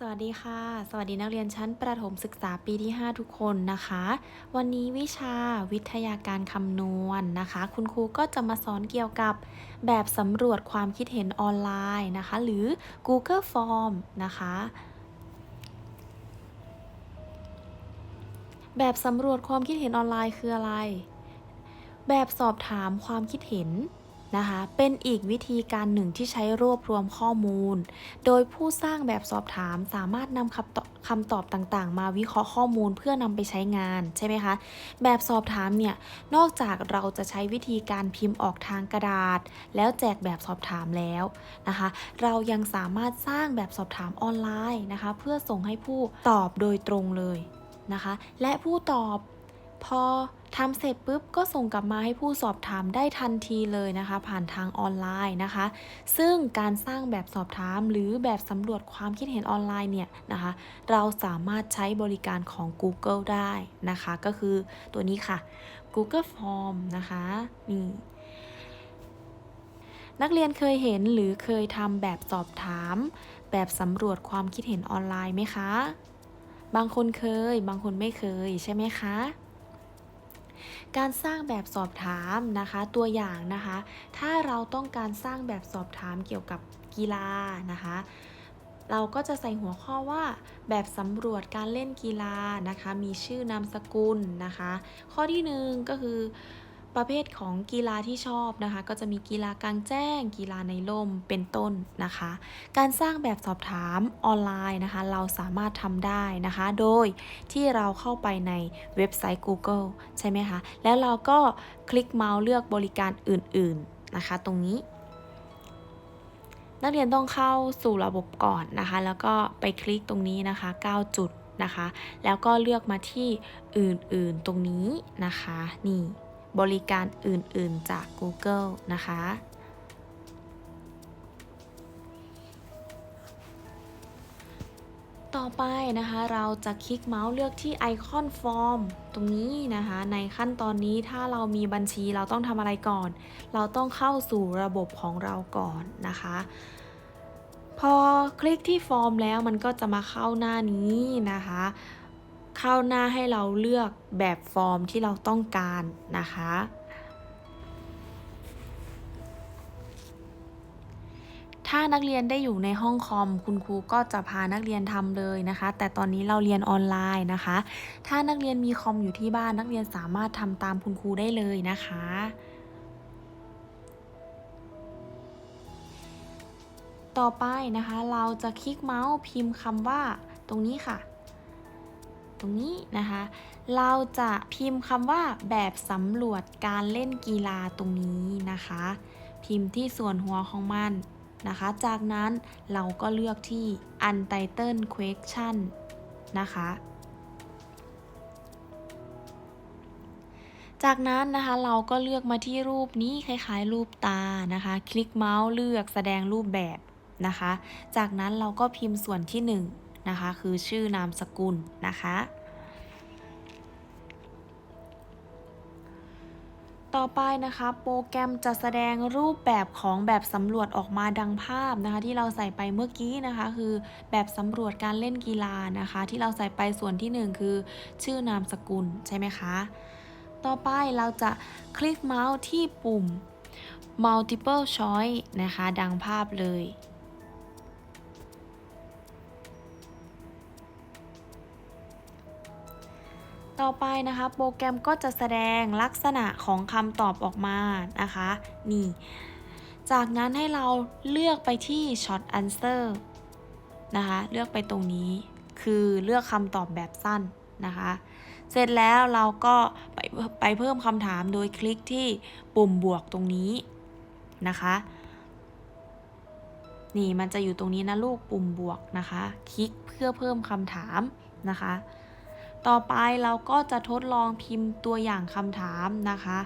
สวัสดีค่ะ สวัสดีนักเรียนชั้นประถมศึกษาปีที่ 5 ทุกคนนะคะ วันนี้วิชาวิทยาการคำนวณนะคะ คุณครูก็จะมาสอนเกี่ยวกับแบบสำรวจความคิดเห็นออนไลน์นะคะ หรือ Google Form นะคะ แบบสำรวจความคิดเห็นออนไลน์คืออะไร แบบสอบถามความคิดเห็น นะคะ เป็นอีกวิธีการหนึ่งที่ใช้รวบรวมข้อมูล โดยผู้สร้างแบบสอบถามสามารถนำคำตอบคำตอบต่างๆ มาวิเคราะห์ข้อมูลเพื่อนำไปใช้งานใช่ไหมคะ แบบสอบถามเนี่ย นอกจากเราจะใช้วิธีการพิมพ์ออกทางกระดาษ แล้วแจกแบบสอบถามแล้วนะคะ เรายังสามารถสร้างแบบสอบถามออนไลน์นะคะ เพื่อส่งให้ผู้ตอบโดยตรงเลยนะคะ และผู้ตอบ พอทำเสร็จปุ๊บก็ส่งกลับมาให้ผู้สอบถามได้ทันทีเลยนะคะ ผ่านทางออนไลน์นะคะ ซึ่งการสร้างแบบสอบถามหรือแบบสำรวจความคิดเห็นออนไลน์เนี่ยนะคะ เราสามารถใช้บริการของ Google ได้นะคะ ก็คือตัวนี้ค่ะ Google Form นะคะนี่นักเรียนเคยเห็นหรือเคยทำแบบสอบถาม แบบสำรวจความคิดเห็นออนไลน์ไหมคะ บางคนเคย บางคนไม่เคยใช่ไหมคะ การสร้างแบบสอบถามนะคะ ตัวอย่างนะคะ ถ้าเราต้องการสร้างแบบสอบถามเกี่ยวกับกีฬานะคะ เราก็จะใส่หัวข้อว่าแบบสำรวจการเล่นกีฬานะคะ มีชื่อนามสกุลนะคะ ข้อที่หนึ่งก็คือ ประเภทของกีฬาที่ชอบนะคะ ก็จะมีกีฬากลางแจ้ง กีฬาในร่มเป็นต้นนะคะ การสร้างแบบสอบถามออนไลน์นะคะ เราสามารถทำได้นะคะ โดยที่เราเข้าไปในเว็บไซต์ Google ใช่ไหมคะ แล้วเราก็คลิกเมาส์เลือกบริการอื่นๆนะคะ ตรงนี้ นักเรียนต้องเข้าสู่ระบบก่อนนะคะ แล้วก็ไปคลิกตรงนี้นะคะ 9 จุดนะคะ แล้วก็เลือกมาที่อื่นๆตรงนี้นะคะ นี่ บริการอื่น ๆ จาก Google นะคะ ต่อไปนะคะเราจะคลิกเมาส์เลือกที่ไอคอนฟอร์มตรงนี้นะคะ ในขั้นตอนนี้ถ้าเรามีบัญชีเราต้องทำอะไรก่อน เราต้องเข้าสู่ระบบของเราก่อนนะคะพอคลิกที่ฟอร์มแล้วมันก็จะมาเข้าหน้านี้นะคะ เข้าหน้าให้เราเลือกแบบฟอร์มที่เราต้องการนะคะ ถ้านักเรียนได้อยู่ในห้องคอม คุณครูก็จะพานักเรียนทำเลยนะคะ แต่ตอนนี้เราเรียนออนไลน์นะคะ ถ้านักเรียนมีคอมอยู่ที่บ้านนักเรียนสามารถทำตามคุณครูได้เลยนะคะต่อไปนะคะ เราจะคลิกเมาส์พิมพ์คำว่าตรงนี้ค่ะ ตรงนี้นะคะ เราจะพิมพ์คำว่าแบบสำรวจการเล่นกีฬาตรงนี้นะคะ พิมพ์ที่ส่วนหัวของมันนะคะ จากนั้นเราก็เลือกที่ Untitled Question นะคะ จากนั้นนะคะเราก็เลือกมาที่รูปนี้คล้ายๆ รูปตานะคะ คลิกเมาส์เลือกแสดงรูปแบบนะคะ จากนั้นเราก็พิมพ์ส่วนที่ 1 นะคะ คือชื่อนามสกุลนะคะ ต่อไปนะคะโปรแกรมจะแสดงรูปแบบของแบบสำรวจออกมาดังภาพนะคะที่เราใส่ไปเมื่อกี้นะคะ คือแบบสำรวจการเล่นกีฬานะคะ ที่เราใส่ไปส่วนที่ 1 คือชื่อนามสกุลใช่ไหมคะ ต่อไปเราจะคลิกเมาส์ที่ปุ่ม multiple choice นะคะ ดังภาพเลย ต่อไปนะคะโปรแกรมก็จะแสดงลักษณะของคำตอบออกมานะคะ นี่ จากนั้นให้เราเลือกไปที่ short answer นะคะ เลือกไปตรงนี้ คือเลือกคำตอบแบบสั้นนะคะ เสร็จแล้วเราก็ไปไปเพิ่มคำถามโดยคลิกที่ปุ่มบวกตรงนี้นะคะ นี่มันจะอยู่ตรงนี้นะลูกปุ่มบวกนะคะ คลิกเพื่อเพิ่มคำถามนะคะ ต่อไปเราก็จะทดลองพิมพ์ตัวอย่างคำถามนะคะ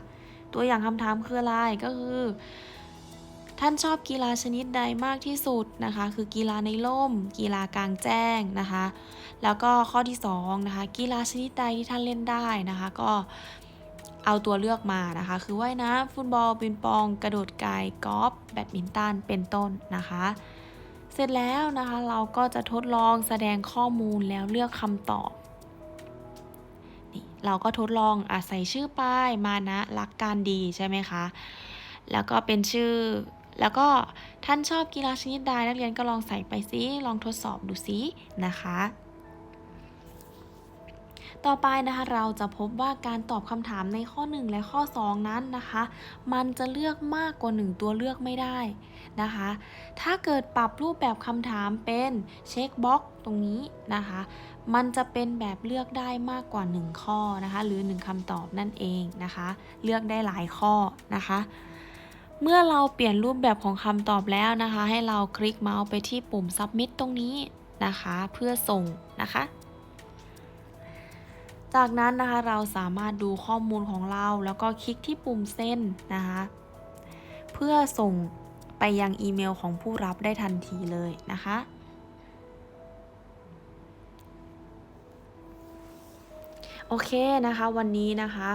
ตัวอย่างคำถามคืออะไรก็คือ ท่านชอบกีฬาชนิดใดมากที่สุดนะคะ คือกีฬาในร่ม กีฬากลางแจ้งนะคะ แล้วก็ข้อที่2นะคะกีฬาชนิดใดที่ท่านเล่นได้นะคะ ก็เอาตัวเลือกมานะคะ คือว่ายน้ำฟุตบอลปิงปอง กระโดดไกลกอล์ฟแบดมินตันเป็นต้นนะคะ เสร็จแล้วนะคะเราก็จะทดลองแสดงข้อมูลแล้วเลือกคำตอบ เราก็ทดลองอาศัยชื่อป้ายมานะรักการดีใช่ไหมคะ แล้วก็เป็นชื่อ แล้วก็ท่านชอบกีฬาชนิดใดนักเรียนก็ลองใส่ไปซิลองทดสอบดูซินะคะ ต่อไปนะคะเราจะพบว่าการตอบคำถามในข้อ 1 และข้อ 2 นั้นนะคะ มันจะเลือกมากกว่า 1 ตัวเลือกไม่ได้นะคะ ถ้าเกิดปรับรูปแบบคำถามเป็นเช็คบ็อกตรงนี้นะคะ มันจะเป็นแบบเลือกได้มากกว่า 1 ข้อนะคะ หรือ 1คำตอบนั่นเองนะคะ เลือกได้หลายข้อนะคะเมื่อเราเปลี่ยนรูปแบบของคำตอบแล้วนะคะ ให้เราคลิกเมาส์ไปที่ปุ่ม submit ตรงนี้นะคะ เพื่อส่งนะคะ จากนั้นนะคะเราสามารถดูข้อมูลของเรา แล้วก็คลิกที่ปุ่มเส้นนะคะเพื่อส่งไปยังอีเมลของผู้รับได้ทันทีเลยนะคะ โอเคนะคะวันนี้นะคะ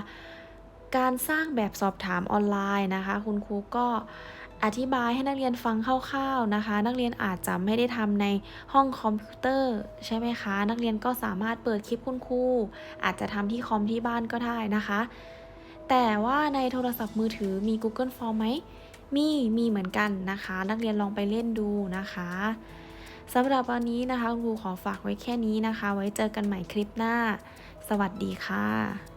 การสร้างแบบสอบถามออนไลน์นะคะ คุณครูก็ อธิบายให้นักเรียนฟังคร่าวๆนะคะ นักเรียนอาจจะไม่ได้ทำในห้องคอมพิวเตอร์ใช่ไหมคะ นักเรียนก็สามารถเปิดคลิปคุณครูอาจจะทำที่คอมที่บ้านก็ได้นะคะ แต่ว่าในโทรศัพท์มือถือมี Google Form ไหมมีมีเหมือนกันนะคะ นักเรียนลองไปเล่นดูนะคะสำหรับวันนี้นะคะครูขอฝากไว้แค่นี้นะคะ ไว้เจอกันใหม่คลิปหน้า สวัสดีค่ะ